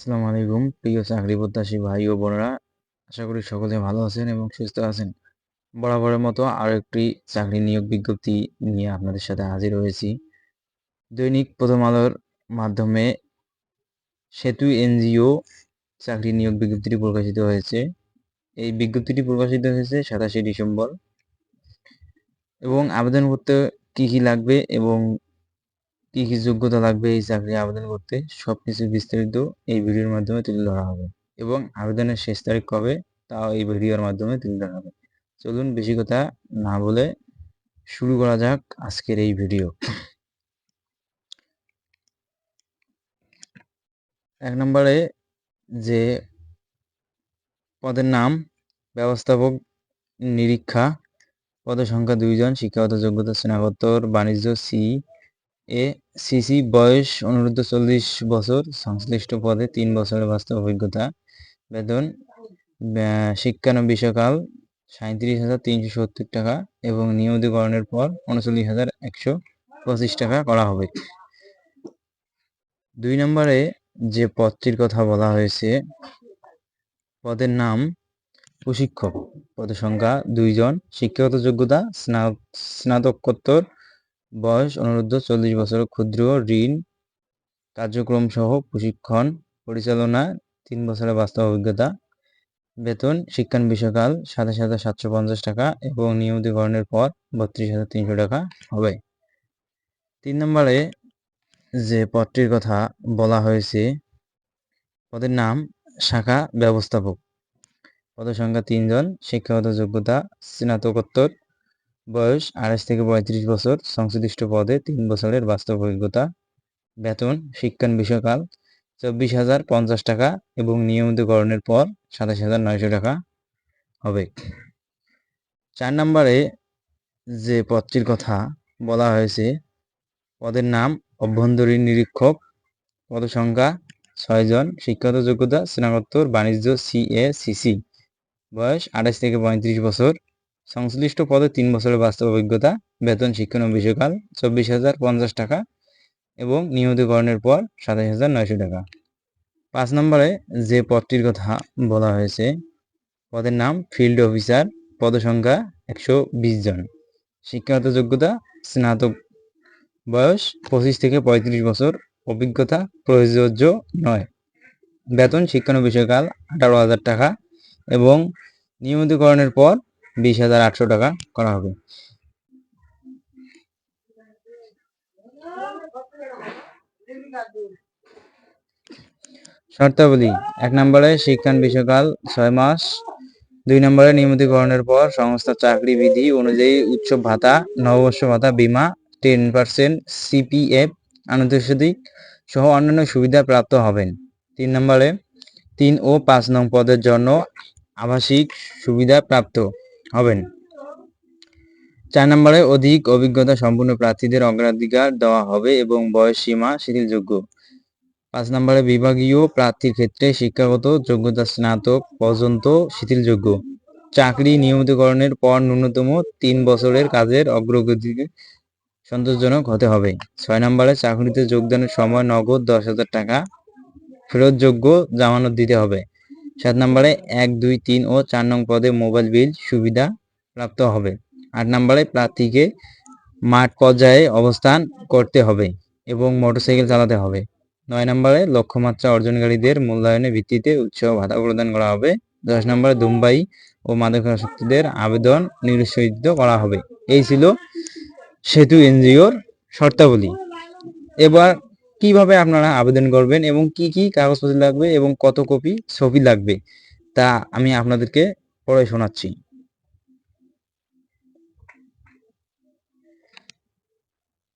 আসসালামু আলাইকুম। প্রিয় চাকরি প্রত্যাশী ভাই ও বোনেরা, আশা করি সকলে ভালো আছেন এবং সুস্থ আছেন। বরাবরের মতো আরও একটি চাকরি নিয়োগ বিজ্ঞপ্তি নিয়ে আপনাদের সাথে হাজির হয়েছি। দৈনিক প্রথম আলোর মাধ্যমে সেতু এনজিও চাকরি নিয়োগ বিজ্ঞপ্তিটি প্রকাশিত হয়েছে। এই বিজ্ঞপ্তিটি প্রকাশিত হয়েছে সাতাশে ডিসেম্বর। এবং আবেদন করতে কি কি লাগবে এবং কি কি যোগ্যতা লাগবে এই চাকরি আবেদন করতে সব কিছু বিস্তারিত এই ভিডিওর মাধ্যমে তুলে ধরা হবে। এবং আবেদনের শেষ তারিখ কবে, তাও এই ভিডিওর মাধ্যমে তুলে ধরা হবে। চলুন, বেশি কথা না বলে শুরু করা যাক আজকের এই ভিডিও। এক নম্বরে যে পদের নাম, ব্যবস্থাপক নিরীক্ষা, পদের সংখ্যা দুইজন, শিক্ষাগত যোগ্যতা স্নাতকোত্তর, বাণিজ্য, সি এ সিসি বয়স অনুরুদ্ধ চল্লিশ বছর, সংশ্লিষ্ট পদে তিন বছরের বাস্তব অভিজ্ঞতা। বেতন শিক্ষানবিশকাল সাঁত্রিশ হাজার তিনশো সত্তর টাকা এবং নিয়মিতকরণের পর উনচল্লিশ হাজার একশো পঁচিশ টাকা করা হবে। দুই নম্বরে যে পদটির কথা বলা হয়েছে, পদের নাম প্রশিক্ষক। পদের সংখ্যা দুইজন, শিক্ষাগত যোগ্যতা স্নাতকোত্তর বয়স অনুরুদ্ধ চল্লিশ বছর ক্ষুদ্র ঋণ কার্যক্রম সহ প্রশিক্ষণ, পরিচালনা, তিন বছরের বাস্তব অভিজ্ঞতা, বেতন, শিক্ষান বিষয়কাল সাতাশ হাজার সাতশো পঞ্চাশ টাকা এবং নিয়মিতকরণের পর বত্রিশ হাজার তিনশো টাকা হবে। তিন নম্বরে যে পদটির কথা বলা হয়েছে, পদের নাম শাখা ব্যবস্থাপক। পদের সংখ্যা তিনজন, শিক্ষাগত যোগ্যতা, স্নাতকোত্তর বয়স আড়াইশ থেকে পঁয়ত্রিশ বছর, সংশ্লিষ্ট পদে তিন বছরের বাস্তব অভিজ্ঞতা, বেতন, শিক্ষান বিষয়কাল, চব্বিশ হাজার পঞ্চাশ টাকা এবং নিয়মিতকরণের পর সাতাশ হাজার নয়শো টাকা হবে। চার নম্বরে যে পদটির কথা বলা হয়েছে, পদের নাম অভ্যন্তরীণ নিরীক্ষক পদ সংখ্যা ছয়জন শিক্ষাগত যোগ্যতা স্নাতকোত্তর বাণিজ্য সি এ সিসি বয়স আঠাশ থেকে পঁয়ত্রিশ বছর সংশ্লিষ্ট পদে তিন বছরের বাস্তব অভিজ্ঞতা, বেতন, শিক্ষণ বিষয়কাল চব্বিশ হাজার পঞ্চাশ টাকা এবং নিয়মিতকরণের পর সাতাশ হাজার নয়শো টাকা। পাঁচ নম্বরে যে পদটির কথা বলা হয়েছে, পদের নাম ফিল্ড অফিসার, পদসংখ্যা একশো বিশ জন। শিক্ষাগত যোগ্যতা, স্নাতক বয়স পঁচিশ থেকে পঁয়ত্রিশ বছর, অভিজ্ঞতা প্রযোজ্য নয়। বেতন শিক্ষানো বিষয়কাল আঠারো হাজার টাকা এবং নিয়মিতকরণের পর বিশ হাজার আটশো টাকা করা হবে। শর্তাবলী, এক নম্বরে শিক্ষান বিষয়কাল ছয় মাস, দুই নম্বরে নিয়মিতকরণের পর সংস্থা চাকরি বিধি অনুযায়ী উৎসব ভাতা, নববর্ষ ভাতা, বিমা, টেন পার্সেন্ট সিপিএফ আনুষ্ঠানিক সহ অন্যান্য সুবিধা প্রাপ্ত হবেন। তিন নম্বরে তিন ও পাঁচ নং পদের জন্য আবাসিক সুবিধা প্রাপ্ত। হবেন। চার নম্বরে অধিক অভিজ্ঞতা সম্পূর্ণ প্রার্থীদের অগ্রাধিকার দেওয়া হবে এবং বয়স সীমা শিথিলযোগ্য। পাঁচ নম্বরে বিভাগীয় প্রার্থীর ক্ষেত্রে শিক্ষাগত যোগ্যতা স্নাতক পর্যন্ত শিথিলযোগ্য। চাকরি নিয়মিতকরণের পর ন্যূনতম তিন বছরের কাজের অগ্রগতি সন্তোষজনক হতে হবে। ছয় নম্বরে চাকরিতে যোগদানের সময় নগদ দশ হাজার টাকা ফেরতযোগ্য জামানত দিতে হবে। সাত নম্বরে এক, দুই, তিন ও চার নং পদে মোবাইল বিল সুবিধা প্রাপ্ত হবে। আট নম্বরে প্রার্থীকে মাঠ পর্যায়ে অবস্থান করতে হবে এবং মোটরসাইকেল চালাতে হবে। নয় নম্বরে লক্ষ্যমাত্রা অর্জনকারীদের মূল্যায়নের ভিত্তিতে উৎসাহ ভাতা প্রদান করা হবে। দশ নম্বরে দুম্বাই ও মাদকাসক্তিদের আবেদন নিরুৎসাহিত করা হবে। এই ছিল সেতু এনজিওর শর্তাবলী। এবার কীভাবে আপনারা আবেদন করবেন এবং কি কি কাগজপত্র লাগবে এবং কত কপি ছবি লাগবে, তা আমি আপনাদেরকে পড়ে শোনাচ্ছি।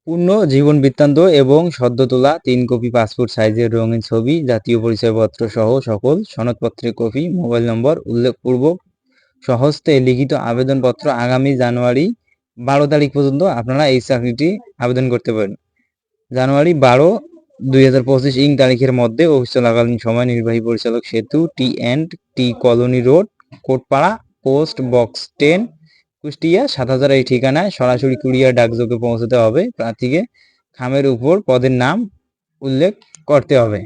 পূর্ণ জীবন বৃত্তান্ত এবং সদ্য তোলা তিন কপি পাসপোর্ট সাইজের রঙিন ছবি, জাতীয় পরিচয়পত্র সহ সকল সনদপত্রের কপি, মোবাইল নম্বর, উল্লেখপূর্বক সহস্তে লিখিত আবেদনপত্র আগামী জানুয়ারি বারো তারিখ পর্যন্ত আপনারা এই চাকরিটি আবেদন করতে পারেন। জানুয়ারি বারো দুই হাজার পঁচিশ ইং তারিখের মধ্যে অফিস চলাকালীন সময় নির্বাহী পরিচালক Setu, T and T colony road, Kotpara, post box ten, Kushtia, সাত হাজার এই ঠিকানায় সরাসরি কুরিয়ার ডাকযোগে পৌঁছতে হবে। প্রার্থীকে খামের উপর পদের নাম উল্লেখ করতে হবে।